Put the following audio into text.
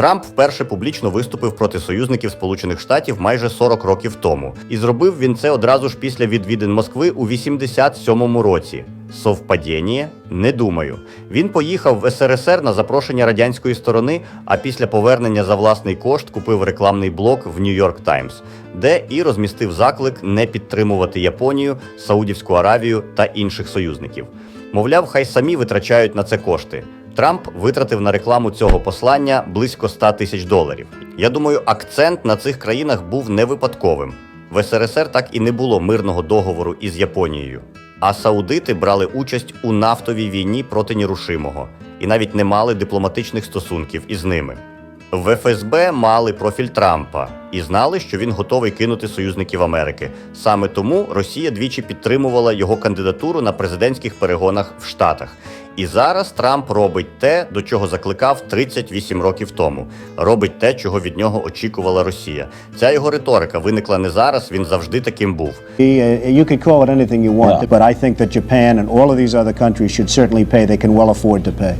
Трамп вперше публічно виступив проти союзників Сполучених Штатів майже 40 років тому, і зробив він це одразу ж після відвідин Москви у 87-му році. Совпадіння? Не думаю. Він поїхав в СРСР на запрошення радянської сторони, а після повернення за власний кошт купив рекламний блок в Нью-Йорк Таймс, де і розмістив заклик не підтримувати Японію, Саудівську Аравію та інших союзників. Мовляв, хай самі витрачають на це кошти. Трамп витратив на рекламу цього послання близько 100 тисяч доларів. Я думаю, акцент на цих країнах був не випадковим. В СРСР так і не було мирного договору із Японією. А саудити брали участь у нафтовій війні проти нерушимого і навіть не мали дипломатичних стосунків із ними. В ФСБ мали профіль Трампа і знали, що він готовий кинути союзників Америки. Саме тому Росія двічі підтримувала його кандидатуру на президентських перегонах в Штатах. І зараз Трамп робить те, до чого закликав 38 років тому. Робить те, чого від нього очікувала Росія. Ця його риторика виникла не зараз. Він завжди таким був. Uh, You could call it anything you want, Yeah. but I think that Japan and all of these other countries should certainly pay. They can well afford to pay.